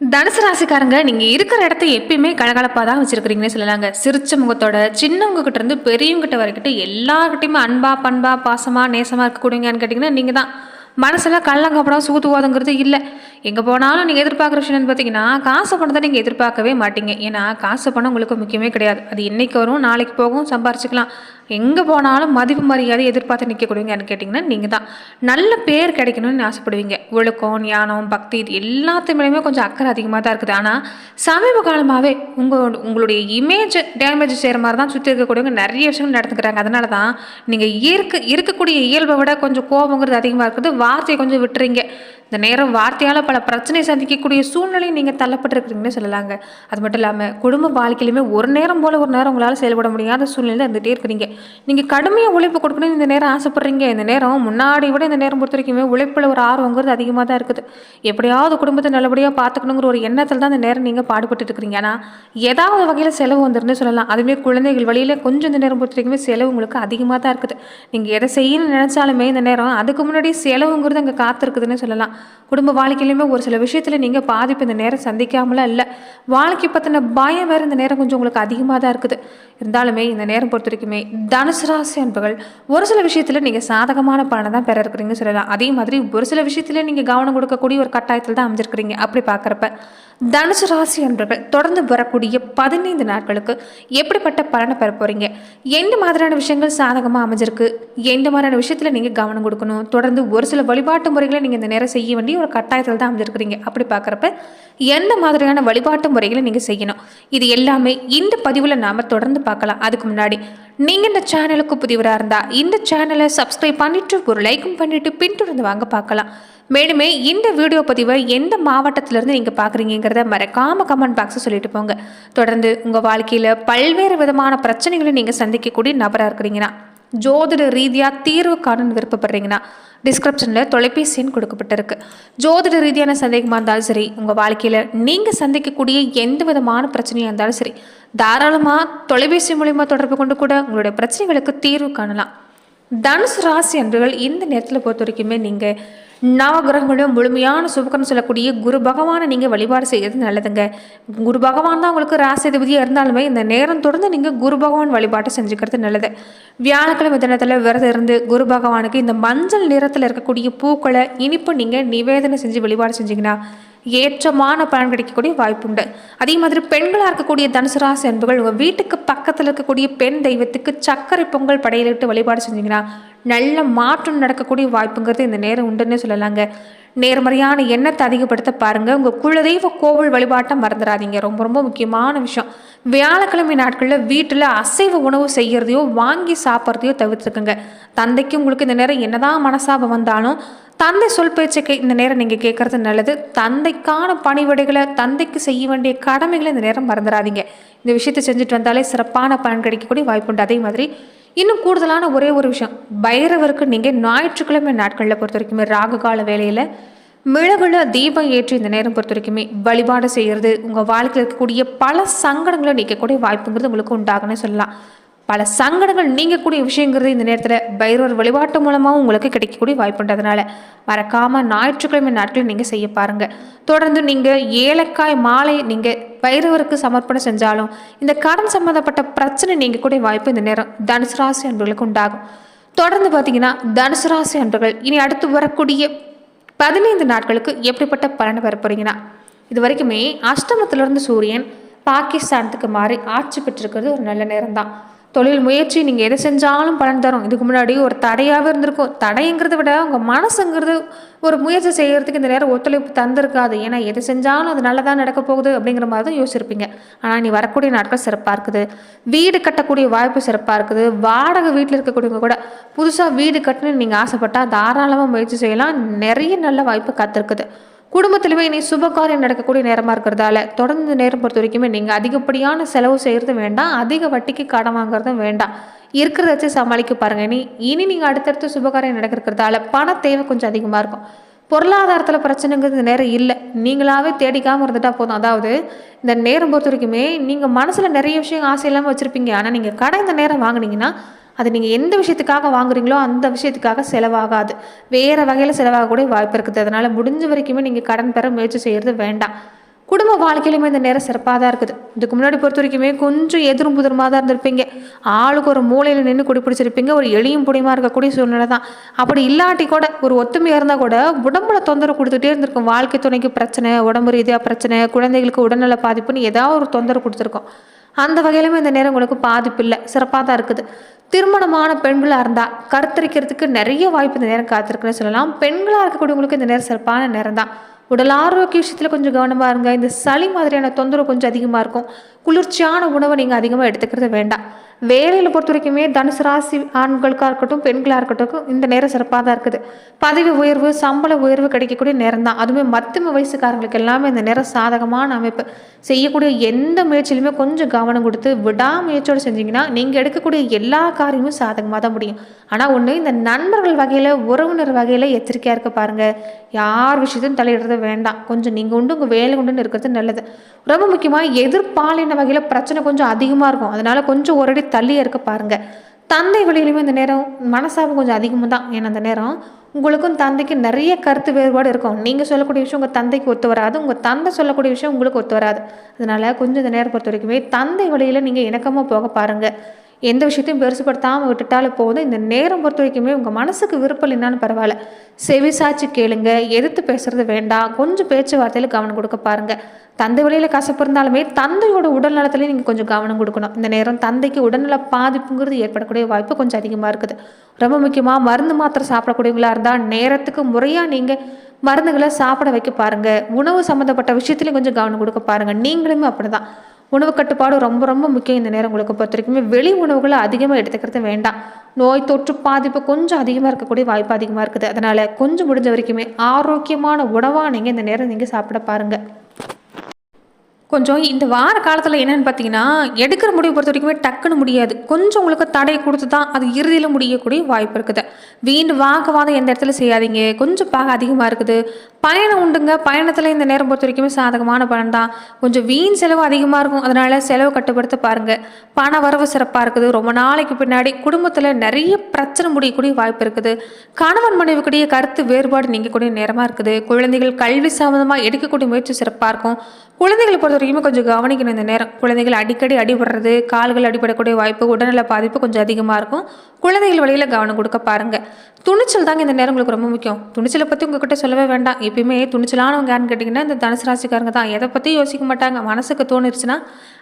தனுசு ராசிக்காரங்க நீங்கள் இருக்கிற இடத்த எப்பயுமே கலகலப்பாக தான் வச்சுருக்கிறீங்கன்னு சொல்லலாங்க. சிரிச்ச முகத்தோட சின்னவங்ககிட்ட இருந்து பெரியவங்ககிட்ட வரைக்கிட்ட எல்லாருக்கிட்டையுமே அன்பா பண்பா பாசமாக நேசமாக இருக்கக்கூடியங்கன்னு கேட்டிங்கன்னா நீங்கள் தான் மனசில் கள்ளங்கப்படம் சூதுவாதங்கிறது இல்லை. எங்கே போனாலும் நீங்கள் எதிர்பார்க்குற விஷயம் என்னன்னு பார்த்தீங்கன்னா காசு பணத்தை நீங்கள் எதிர்பார்க்கவே மாட்டீங்க. ஏன்னா காசு பணம் உங்களுக்கு முக்கியமே கிடையாது. அது என்றைக்கு வரும் நாளைக்கு போகும் சம்பாரிச்சிக்கலாம். எங்கே போனாலும் மதிப்பு மரியாதை எதிர்பார்த்து நிற்கக்கூடியங்கன்னு கேட்டிங்கன்னா நீங்கள் தான் நல்ல பேர் கிடைக்கணும்னு ஆசைப்படுவீங்க. ஒழுக்கம் ஞானம் பக்தி இது எல்லாத்துமேலேயுமே கொஞ்சம் அக்கறை அதிகமாக தான் இருக்குது. ஆனால் சமீப காலமாகவே உங்கள் உங்களுடைய இமேஜ் டேமேஜ் செய்கிற மாதிரி தான் சுற்றி இருக்கக்கூடியவங்க நிறைய விஷயங்கள் நடந்துக்கிறாங்க. அதனால தான் நீங்கள் இருக்க இருக்கக்கூடிய இயல்பை விட கொஞ்சம் கோபங்கிறது அதிகமாக இருக்குது. வார்த்தையை கொஞ்சம் விட்டுறீங்க. இந்த நேரம் வார்த்தையால் பல பிரச்சனை சந்திக்கக்கூடிய சூழ்நிலை நீங்கள் தள்ளப்பட்டிருக்கிறீங்கன்னு சொல்லலாங்க. அது மட்டும் இல்லாமல் குடும்ப வாழ்க்கையிலுமே ஒரு நேரம் போல் ஒரு நேரம் உங்களால் செயல்பட முடியாத சூழ்நிலை இருந்துகிட்டே இருக்கிறீங்க. நீங்கள் கடுமையாக உழைப்பு கொடுக்கணும்னு இந்த நேரம் ஆசைப்படுறீங்க. இந்த நேரம் முன்னாடி விட இந்த நேரம் பொறுத்த வரைக்குமே உழைப்பில் ஒரு ஆர்வங்கிறது அதிகமாக தான் இருக்குது. எப்படியாவது குடும்பத்தை நல்லபடியாக பார்த்துக்கணுங்கிற ஒரு எண்ணத்தில் தான் இந்த நேரம் நீங்கள் பாடுபட்டு இருக்கிறீங்க. ஆனால் ஏதாவது வகையில் செலவு வந்துருன்னு சொல்லலாம். அதுவே குழந்தைகள் வழியில் கொஞ்சம் இந்த நேரம் பொறுத்த வரைக்குமே செலவு உங்களுக்கு அதிகமாக தான் இருக்குது. நீங்கள் எதை செய்யணும்னு நினச்சாலுமே இந்த நேரம் அதுக்கு முன்னாடி செலவுங்கிறது அங்கே காத்திருக்குதுன்னு சொல்லலாம். குடும்ப வாழ்க்கையிலுமே ஒரு சில விஷயத்தில் நீங்கள் பாதிப்பு இந்த நேரம் சந்திக்காமலாம் இல்லை. வாழ்க்கை பற்றின பயம் வேறு இந்த நேரம் கொஞ்சம் உங்களுக்கு அதிகமாக தான் இருக்குது. இருந்தாலுமே இந்த நேரம் பொறுத்த வரைக்குமே தனுசு ராசி அன்புகள் ஒரு சில விஷயத்தில் நீங்கள் சாதகமான பலனை தான் பெற இருக்கிறீங்கன்னு சொல்லலாம். அதே மாதிரி ஒரு சில விஷயத்தில் நீங்கள் கவனம் கொடுக்கக்கூடிய ஒரு கட்டாயத்தில் தான் அமைஞ்சிருக்கிறீங்க. அப்படி பார்க்குறப்ப தனுசு ராசி அன்பர்கள் தொடர்ந்து வரக்கூடிய பதினைந்து நாட்களுக்கு எப்படிப்பட்ட பலனை பெற போகிறீங்க எந்த மாதிரியான விஷயங்கள் சாதகமாக அமைஞ்சிருக்கு? எந்த மாதிரியான விஷயத்தில் நீங்கள் கவனம் கொடுக்கணும்? தொடர்ந்து ஒரு சில வழிபாட்டு முறைகளை நீங்கள் இந்த நேரம் செய்ய வேண்டிய ஒரு கட்டாயத்தில் தான் வந்திருக்கிறீங்க. அப்படி பார்க்குறப்ப எந்த மாதிரியான வழிபாட்டு முறைகளை நீங்கள் செய்யணும்? இது எல்லாமே இந்த பதிவில் நாம் தொடர்ந்து பார்க்கலாம். அதுக்கு முன்னாடி நீங்கள் இந்த சேனலுக்கு புதிவராக இருந்தால் இந்த சேனலை சப்ஸ்கிரைப் பண்ணிவிட்டு ஒரு லைக்கும் பண்ணிவிட்டு பின்தொடர்ந்து வாங்க பார்க்கலாம். மேலுமே இந்த வீடியோ பதிவை எந்த மாவட்டத்திலேருந்து நீங்கள் பார்க்குறீங்கிறத மறக்காமல் கமெண்ட் பாக்ஸை சொல்லிட்டு போங்க. தொடர்ந்து உங்கள் வாழ்க்கையில் பல்வேறு விதமான பிரச்சனைகளை நீங்கள் சந்திக்கக்கூடிய நபராக இருக்கிறீங்கன்னா ஜோதிட ரீதியாக தீர்வு காணணும்னு விருப்பப்படுறீங்கன்னா டிஸ்கிரிப்ஷனில் தொலைபேசி எண் கொடுக்கப்பட்டிருக்கு. ஜோதிட ரீதியான சந்தேகமாக இருந்தாலும் சரி உங்கள் வாழ்க்கையில் நீங்கள் சந்திக்கக்கூடிய எந்த விதமான பிரச்சனையாக இருந்தாலும் சரி தாராளமாக தொலைபேசி மூலிமா தொடர்பு கொண்டு கூட உங்களுடைய பிரச்சனைகளுக்கு தீர்வு காணலாம். தனுசு ராசி அன்பர்கள் இந்த நேரத்தில் பொறுத்த வரைக்குமே நீங்கள் நவகிரகங்களும் முழுமையான சுபக்கரம் சொல்லக்கூடிய குரு பகவானை நீங்கள் வழிபாடு செய்கிறது நல்லதுங்க. குரு பகவான் தான் உங்களுக்கு ராசிதிபதியாக இருந்தாலுமே இந்த நேரம் தொடர்ந்து நீங்கள் குரு பகவான் வழிபாட்டை செஞ்சுக்கிறது நல்லது. வியாழக்கிழமை தினத்தில் விரதம் இருந்து குரு பகவானுக்கு இந்த மஞ்சள் நிறத்தில் இருக்கக்கூடிய பூக்களை இனிப்பு நீங்கள் நிவேதனை செஞ்சு வழிபாடு செஞ்சீங்கன்னா ஏற்றமான பலன் கிடைக்கக்கூடிய வாய்ப்புண்டு அதே மாதிரி பெண்களாக இருக்கக்கூடிய தனுசு ராசி அன்புகள் உங்கள் வீட்டுக்கு பக்கத்தில் இருக்கக்கூடிய பெண் தெய்வத்துக்கு சர்க்கரை பொங்கல் படையிலிட்டு வழிபாடு செஞ்சீங்கன்னா நல்ல மாற்றம் நடக்கக்கூடிய வாய்ப்புங்கிறது இந்த நேரம் உண்டுன்னு சொல்லலாங்க. நேர்மறையான எண்ணத்தை அதிகப்படுத்த பாருங்கள் உங்கள் குலதெய்வ கோவில் வழிபாட்டை மறந்துடாதீங்க. ரொம்ப ரொம்ப முக்கியமான விஷயம். வியாழக்கிழமை நாட்களில் வீட்டில் அசைவ உணவு செய்கிறதையோ வாங்கி சாப்பிட்றதையோ தவிர்த்துக்குங்க. தந்தைக்கு உங்களுக்கு இந்த நேரம் என்னதான் மனசாபம் வந்தாலும் தந்தை சொல் பேச்சை இந்த நேரம் நீங்கள் கேட்குறது நல்லது. தந்தைக்கான பணிவிடைகளை தந்தைக்கு செய்ய வேண்டிய கடமைகளை இந்த நேரம் மறந்துடாதீங்க. இந்த விஷயத்தை செஞ்சுட்டு வந்தாலே சிறப்பான பலன் கிடைக்கக்கூடிய வாய்ப்புண்டு. அதே மாதிரி இன்னும் கூடுதலான ஒரே ஒரு விஷயம். பைரவருக்கு நீங்கள் ஞாயிற்றுக்கிழமை நாட்களில் பொறுத்த வரைக்குமே ராகு கால வேலையில் மிளகுல தீபம் ஏற்றி இந்த நேரம் பொறுத்த வரைக்குமே வழிபாடு செய்கிறது உங்கள் வாழ்க்கையில் இருக்கக்கூடிய பல சங்கடங்களை நீக்கக்கூடிய வாய்ப்புங்கிறது உங்களுக்கு உண்டாகுன்னு சொல்லலாம். பல சங்கடங்கள் நீங்கக்கூடிய விஷயங்கிறது இந்த நேரத்தில் பைரவர் வழிபாட்டு மூலமாகவும் உங்களுக்கு கிடைக்கக்கூடிய வாய்ப்புன்றதுனால மறக்காமல் ஞாயிற்றுக்கிழமை நாட்களில் நீங்கள் செய்ய பாருங்கள் தொடர்ந்து நீங்கள் ஏலக்காய் மாலை நீங்கள் பைரவருக்கு சமர்ப்பணம் செஞ்சாலும் இந்த கடன் சம்மந்தப்பட்ட பிரச்சனை நீங்கக்கூடிய வாய்ப்பு இந்த நேரம் தனுசு ராசி அன்பர்களுக்கு உண்டாகும். தொடர்ந்து பார்த்தீங்கன்னா தனுசு ராசி அன்பர்கள் இனி அடுத்து வரக்கூடிய பதினைந்து நாட்களுக்கு எப்படிப்பட்ட பலனை பெற இது வரைக்குமே அஷ்டமத்திலிருந்து சூரியன் பாகிஸ்தானத்துக்கு மாறி ஆட்சி பெற்றிருக்கிறது ஒரு நல்ல நேரம் தான் தொழில் முயற்சி நீங்கள் எதை செஞ்சாலும் பலன் தரும். இதுக்கு முன்னாடி ஒரு தடையாகவே இருந்திருக்கும். தடைங்கிறத விட உங்கள் மனசுங்கிறது ஒரு முயற்சி செய்கிறதுக்கு இந்த நேரம் ஒத்துழைப்பு தந்திருக்காது. ஏன்னா எது செஞ்சாலும் அது நல்லதாக நடக்க போகுது அப்படிங்கிற மாதிரி தான் யோசிச்சிருப்பீங்க. ஆனால் நீ வரக்கூடிய நாட்கள் சிறப்பாக இருக்குது. வீடு கட்டக்கூடிய வாய்ப்பு சிறப்பாக இருக்குது. வாடகை வீட்டில் இருக்கக்கூடியவங்க கூட புதுசாக வீடு கட்டணும்னு நீங்கள் ஆசைப்பட்டால் தாராளமாக முயற்சி செய்யலாம். நிறைய நல்ல வாய்ப்பு காத்திருக்குது. குடும்பத்திலுமே இனி சுபகாரியம் நடக்கக்கூடிய நேரமாக இருக்கிறதால தொடர்ந்து நேரம் பொறுத்த வரைக்குமே நீங்கள் அதிகப்படியான செலவு செய்கிறது வேண்டாம். அதிக வட்டிக்கு கடன் வாங்குறதும் வேண்டாம். இருக்கிறத வச்சு சமாளிக்க பாருங்கள் இனி இனி நீங்கள் அடுத்தடுத்து சுபகாரியம் நடக்கிறதால பண தேவை கொஞ்சம் அதிகமாக இருக்கும். பொருளாதாரத்தில் பிரச்சனைங்கிறது இந்த நேரம் இல்லை. நீங்களாவே தேடிக்காமல் இருந்துட்டா போதும். அதாவது இந்த நேரம் பொறுத்த வரைக்குமே நீங்கள் மனசில் நிறைய விஷயம் ஆசை இல்லாமல் வச்சுருப்பீங்க. ஆனால் நீங்கள் கடை இந்த நேரம் வாங்குனீங்கன்னா அது நீங்கள் எந்த விஷயத்துக்காக வாங்குறீங்களோ அந்த விஷயத்துக்காக செலவாகாது. வேறு வகையில் செலவாகக்கூடிய வாய்ப்பு இருக்குது. அதனால் முடிஞ்ச வரைக்குமே நீங்கள் கடன் பெற முயற்சி செய்கிறது வேண்டாம். குடும்ப வாழ்க்கையிலுமே இந்த நேரம் சிறப்பாக தான் இருக்குது. இதுக்கு முன்னாடி பொறுத்த வரைக்குமே கொஞ்சம் எதிரும் புதிரமாக தான் இருந்திருப்பீங்க. ஆளுக்கு ஒரு மூலையில் நின்று குடி பிடிச்சிருப்பீங்க. ஒரு எளியும் புடிமா இருக்கக்கூடிய சூழ்நிலை தான். அப்படி இல்லாட்டி கூட ஒரு ஒத்துமையாக இருந்தால் கூட உடம்புல தொந்தரவு கொடுத்துட்டே இருந்திருக்கும். வாழ்க்கை துணைக்கு பிரச்சனை உடம்பு ரீதியாக பிரச்சனை குழந்தைகளுக்கு உடல்நல பாதிப்புன்னு ஏதாவது ஒரு தொந்தரவு கொடுத்துருக்கோம். அந்த வகையிலுமே இந்த நேரம் உங்களுக்கு பாதிப்பு இல்லை. சிறப்பாக தான் இருக்குது. திருமணமான பெண்களாக இருந்தால் கருத்தரிக்கிறதுக்கு நிறைய வாய்ப்பு இந்த நேரம் காத்திருக்குன்னு சொல்லலாம். பெண்களாக இருக்கக்கூடியவங்களுக்கு இந்த நேரம் சிறப்பான நேரம் தான். உடல் ஆரோக்கிய விஷயத்தில் கொஞ்சம் கவனமாக இருங்க. இந்த சளி மாதிரியான தொந்தரவு கொஞ்சம் அதிகமாக இருக்கும். குளிர்ச்சியான உணவை நீங்கள் அதிகமாக எடுத்துக்கிறது வேண்டாம். வேலையில் பொறுத்த வரைக்குமே தனுசு ராசி ஆண்களுக்காக இருக்கட்டும் பெண்களாக இருக்கட்டும் இந்த நேரம் சிறப்பாக தான் இருக்குது. பதவி உயர்வு சம்பள உயர்வு கிடைக்கக்கூடிய நேரம் தான். அதுவுமே மத்தியம வயசுக்காரங்களுக்கு எல்லாமே இந்த நேரம் சாதகமான அமைப்பு. செய்யக்கூடிய எந்த முயற்சியிலுமே கொஞ்சம் கவனம் கொடுத்து விடாமுயற்சியோடு செஞ்சீங்கன்னா நீங்கள் எடுக்கக்கூடிய எல்லா காரியமும் சாதகமாக தான் முடியும். ஆனால் ஒன்று இந்த நண்பர்கள் வகையில் உறவினர் வகையில் எச்சரிக்கையாக இருக்க பாருங்கள் யார் விஷயத்தையும் தலையிடுறது வேண்டாம். கொஞ்சம் நீங்கள் உண்டு உங்கள் வேலை உண்டுன்னு இருக்கிறது நல்லது. ரொம்ப முக்கியமாக எதிர்பாலின வகையில் பிரச்சனை கொஞ்சம் அதிகமாக இருக்கும். அதனால் கொஞ்சம் ஒரு அடி தள்ளியே இருக்க பாருங்கள் தந்தை வழியிலுமே இந்த நேரம் மனசாபம் கொஞ்சம் அதிகமாக தான். ஏன்னா அந்த நேரம் உங்களுக்கும் தந்தைக்கு நிறைய கருத்து வேறுபாடு இருக்கும். நீங்கள் சொல்லக்கூடிய விஷயம் உங்கள் தந்தைக்கு ஒத்து வராது. உங்கள் தந்தை சொல்லக்கூடிய விஷயம் உங்களுக்கு ஒத்து வராது. அதனால் கொஞ்சம் இந்த நேரம் பொறுத்த வரைக்குமே தந்தை வழியில் நீங்கள் இணக்கமாக போக பாருங்கள் எந்த விஷயத்தையும் பெருசுப்படுத்தாமல் விட்டுட்டாலும் போதும். இந்த நேரம் பொறுத்த வரைக்குமே உங்கள் மனசுக்கு விருப்பம் இல்லைனாலும் பரவாயில்ல. செவிசாச்சு கேளுங்க எதிர்த்து பேசுறது வேண்டாம். கொஞ்சம் பேச்சுவார்த்தையில் கவனம் கொடுக்க பாருங்கள் தந்தை வழியில் கசப்பு இருந்தாலுமே தந்தையோட உடல் நலத்துலேயும் நீங்கள் கொஞ்சம் கவனம் கொடுக்கணும். இந்த நேரம் தந்தைக்கு உடல்நல பாதிப்புங்கிறது ஏற்படக்கூடிய வாய்ப்பு கொஞ்சம் அதிகமாக இருக்குது. ரொம்ப முக்கியமாக மருந்து மாத்திரை சாப்பிடக்கூடியவங்களா இருந்தால் நேரத்துக்கு முறையாக நீங்கள் மருந்துகளை சாப்பிட வைக்க பாருங்கள் உணவு சம்மந்தப்பட்ட விஷயத்துலையும் கொஞ்சம் கவனம் கொடுக்க பாருங்கள் நீங்களுமே அப்படி தான் உணவு கட்டுப்பாடு ரொம்ப ரொம்ப முக்கியம் இந்த நேரம் உங்களுக்கு பொறுத்த வரைக்குமே. வெளி உணவுகளை அதிகமாக எடுத்துக்கிறது வேண்டாம். நோய் தொற்று பாதிப்பு கொஞ்சம் அதிகமாக இருக்கக்கூடிய வாய்ப்பு அதிகமாக இருக்குது. அதனால் கொஞ்சம் முடிஞ்ச வரைக்குமே ஆரோக்கியமான உணவாக நீங்கள் இந்த நேரம் நீங்கள் சாப்பிட பாருங்கள் கொஞ்சம் இந்த வார காலத்தில் என்னென்னு பார்த்தீங்கன்னா எடுக்கிற முடிவு பொறுத்த வரைக்குமே டக்குன்னு முடியாது. கொஞ்சம் உங்களுக்கு தடை கொடுத்து தான் அது இறுதியில் முடியக்கூடிய வாய்ப்பு இருக்குது. வீண் வாக்குவாதம் எந்த இடத்துல செய்யாதீங்க. கொஞ்சம் பாக அதிகமாக இருக்குது. பயணம் உண்டுங்க. பயணத்தில் இந்த நேரம் பொறுத்த வரைக்குமே சாதகமான பலன் தான் கொஞ்சம் வீண் செலவு அதிகமாக இருக்கும். அதனால் செலவு கட்டுப்படுத்த பாருங்கள் பண வரவு சிறப்பாக இருக்குது. ரொம்ப நாளைக்கு பின்னாடி குடும்பத்தில் நிறைய பிரச்சனை முடியக்கூடிய வாய்ப்பு இருக்குது. கணவன் மனைவிக்குடைய கருத்து வேறுபாடு நீங்கக்கூடிய நேரமாக இருக்குது. குழந்தைகள் கல்வி சம்மந்தமாக எடுக்கக்கூடிய முயற்சி சிறப்பாக இருக்கும். குழந்தைகளை பொறுத்த வரைக்குமே கொஞ்சம் கவனிக்கணும் இந்த நேரம். குழந்தைகள் அடிக்கடி அடிபடுறது கால்கள் அடிபடக்கூடிய வாய்ப்பு உடல்நல பாதிப்பு கொஞ்சம் அதிகமாக இருக்கும். குழந்தைகள் வழியில் கவனம் கொடுக்க பாருங்கள் துணிச்சல் தாங்க இந்த நேரம் உங்களுக்கு ரொம்ப முக்கியம். துணிச்சலை பற்றி உங்ககிட்ட சொல்லவே வேண்டாம். எப்பயுமே துணிச்சலானவங்க கேட்டிங்கன்னா இந்த தனுசு ராசிக்காரங்க தான். எதை பற்றியும் யோசிக்க மாட்டாங்க. மனசுக்கு தோணுச்சுன்னா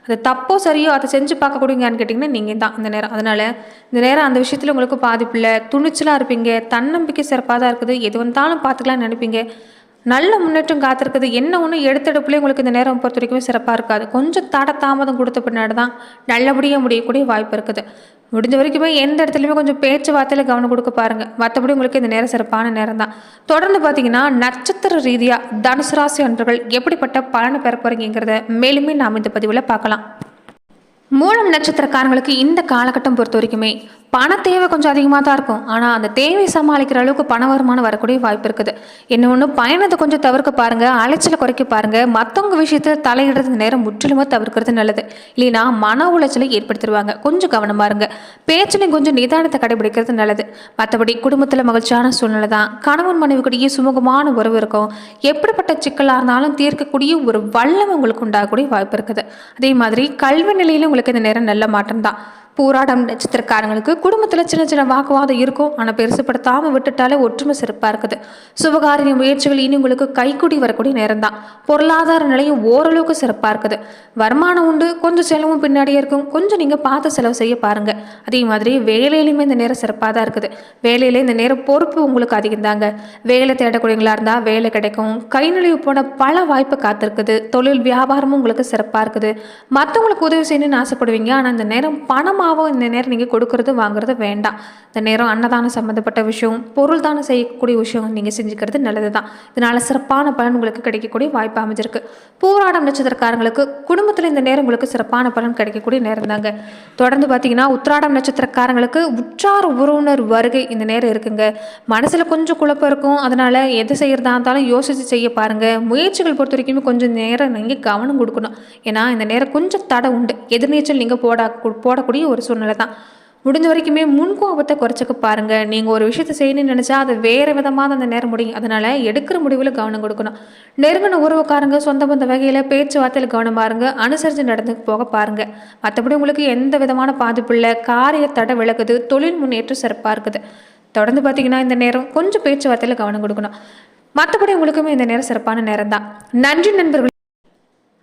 அது தப்போ சரியோ அதை செஞ்சு பார்க்கக்கூடியங்கன்னு கேட்டிங்கன்னா நீங்கள் தான். இந்த நேரம். அதனால் இந்த நேரம் அந்த விஷயத்தில் உங்களுக்கு பாதிப்பு இல்லை. துணிச்சலாக இருப்பீங்க. தன்னம்பிக்கை சிறப்பாக தான் இருக்குது. எது வந்தாலும் பார்த்துக்கலாம்னு நினைப்பீங்க. நல்ல முன்னேற்றம் காத்திருக்குது என்ன ஒன்று எடுத்தெடுப்புலேயே உங்களுக்கு இந்த நேரம் பொறுத்த வரைக்கும் சிறப்பாக இருக்காது. கொஞ்சம் தட தாமதம் கொடுத்த பின்னாடி தான் நல்லபடியாக முடியக்கூடிய வாய்ப்பு இருக்குது. முடிஞ்ச வரைக்குமே எந்த இடத்துலையுமே கொஞ்சம் பேச்சுவார்த்தையில் கவனம் கொடுக்க பாருங்கள் மற்றபடி உங்களுக்கு இந்த நேரம் சிறப்பான நேரம் தான். தொடர்ந்து பார்த்தீங்கன்னா நட்சத்திர ரீதியாக தனுசு ராசி அன்றர்கள் எப்படிப்பட்ட பலனை பெற போகிறீங்கிறத மேலுமே நாம் இந்த பதிவில் பார்க்கலாம். மூலம் நட்சத்திரக்காரங்களுக்கு இந்த காலகட்டம் பொறுத்த வரைக்குமே பண தேவை கொஞ்சம் அதிகமாக தான் இருக்கும். ஆனால் அந்த தேவை சமாளிக்கிற அளவுக்கு பண வருமானம் வரக்கூடிய வாய்ப்பு இருக்குது. என்ன ஒன்று பயணத்தை கொஞ்சம் தவிர்க்க பாருங்கள் அலைச்சலை குறைக்க பாருங்கள் மற்றவங்க விஷயத்தில் தலையிடுறது நேரம் முற்றிலுமாக தவிர்க்கிறது நல்லது. இல்லைனா மன உளைச்சலை ஏற்படுத்திடுவாங்க. கொஞ்சம் கவனமாக இருங்க. பேச்சிலையும் கொஞ்சம் நிதானத்தை கடைபிடிக்கிறது நல்லது. மற்றபடி குடும்பத்தில் மகிழ்ச்சியான சூழ்நிலை தான். கணவன் மனைவிக்கிடையே சுமூகமான உறவு இருக்கும். எப்படிப்பட்ட சிக்கலாக இருந்தாலும் தீர்க்கக்கூடிய ஒரு வல்லம் உங்களுக்கு உண்டாகக்கூடிய வாய்ப்பு இருக்குது. அதே மாதிரி கல்வி நிலையிலும் உங்களுக்கு இந்த நேரம் நல்ல மாற்றம் தான். பூராடம் நட்சத்திரக்காரங்களுக்கு குடும்பத்தில் சின்ன சின்ன வாக்குவாதம் இருக்கும். ஆனால் பெருசுப்படுத்தாமல் விட்டுட்டாலே ஒற்றுமை சிறப்பாக இருக்குது. சுபகாரிய முயற்சிகள் இனி உங்களுக்கு கைக்குடி வரக்கூடிய நேரம் தான் பொருளாதார நிலையும் ஓரளவுக்கு சிறப்பாக இருக்குது. வருமானம் உண்டு கொஞ்சம் செலவும் பின்னாடியே இருக்கும். கொஞ்சம் நீங்கள் பார்த்து செலவு செய்ய பாருங்கள் அதே மாதிரி வேலையிலுமே இந்த நேரம் சிறப்பாக தான் இருக்குது. வேலையில் இந்த நேரம் பொறுப்பு உங்களுக்கு அதிகம் தாங்க வேலை தேடக்கூடியங்களா இருந்தால் வேலை கிடைக்கும். கை நழுவி போன பல வாய்ப்பு காத்திருக்குது. தொழில் வியாபாரமும் உங்களுக்கு சிறப்பாக இருக்குது. மற்றவங்களுக்கு உதவி செய்யணும்னு ஆசைப்படுவீங்க. ஆனால் இந்த நேரம் பணம் பணமாகவும் இந்த நேரம் நீங்கள் கொடுக்கறது வாங்குறது வேண்டாம். இந்த நேரம் அன்னதானம் சம்மந்தப்பட்ட விஷயம் பொருள் தானம் செய்யக்கூடிய விஷயம் நீங்கள் செஞ்சுக்கிறது நல்லது தான் இதனால் சிறப்பான பலன் உங்களுக்கு கிடைக்கக்கூடிய வாய்ப்பு அமைஞ்சிருக்கு. பூராடம் நட்சத்திரக்காரங்களுக்கு குடும்பத்தில் இந்த நேரம் உங்களுக்கு சிறப்பான பலன் கிடைக்கக்கூடிய நேரம் தாங்க. தொடர்ந்து பார்த்தீங்கன்னா உத்திராடம் நட்சத்திரக்காரங்களுக்கு உற்றார் உறவினர் வருகை இந்த நேரம் இருக்குங்க. மனசில் கொஞ்சம் குழப்பம் இருக்கும். அதனால் எது செய்கிறதா இருந்தாலும் யோசித்து செய்ய பாருங்கள் முயற்சிகள் பொறுத்த வரைக்குமே கொஞ்சம் நேரம் நீங்கள் கவனம் கொடுக்கணும். ஏன்னா இந்த நேரம் கொஞ்சம் தடை உண்டு. எதிர்நீச்சல் நீங்கள் போட போடக்கூடிய ஒரு சூழ்நிலை தான். முடிஞ்ச வரைக்குமே முன்கோபத்தை குறைச்சிக்க பாருங்கள் நீங்கள் ஒரு விஷயத்தை செய்யணும்னு நினச்சா அதை வேறு விதமாக அந்த நேரம் முடியும். அதனால் எடுக்கிற முடிவில் கவனம் கொடுக்கணும். நெருங்கின உறவுக்காரங்க சொந்த பந்த வகையில் பேச்சுவார்த்தையில் கவனம் பாருங்க. அனுசரித்து நடந்து போக பாருங்கள் மற்றபடி உங்களுக்கு எந்த விதமான பாதிப்பு இல்லை. காரிய தடை விளக்குது தொழில் முன்னேற்றம் சிறப்பாக இருக்குது. தொடர்ந்து பார்த்தீங்கன்னா இந்த நேரம் கொஞ்சம் பேச்சுவார்த்தையில் கவனம் கொடுக்கணும். மற்றபடி உங்களுக்குமே இந்த நேரம் சிறப்பான நேரம் தான். நன்றி நண்பர்கள்.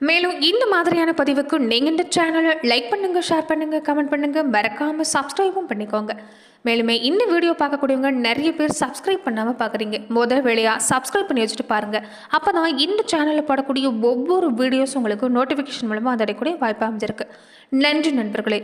மேலும் இந்த மாதிரியான பதிவுக்கு நீங்கள் இந்த சேனலை லைக் பண்ணுங்கள் ஷேர் பண்ணுங்கள் கமெண்ட் பண்ணுங்கள் மறக்காமல் சப்ஸ்கிரைபும் பண்ணிக்கோங்க. மேலுமே இந்த வீடியோ பார்க்கக்கூடியவங்க நிறைய பேர் சப்ஸ்கிரைப் பண்ணாமல் பார்க்குறீங்க. முதல் வேலையாக சப்ஸ்கிரைப் பண்ணி வச்சுட்டு பாருங்கள் அப்போ தான் இந்த சேனலில் போடக்கூடிய ஒவ்வொரு வீடியோஸும் உங்களுக்கு நோட்டிஃபிகேஷன் மூலமாக அதடையக்கூடிய வாய்ப்பு அமைஞ்சிருக்கு. நன்றி நண்பர்களே.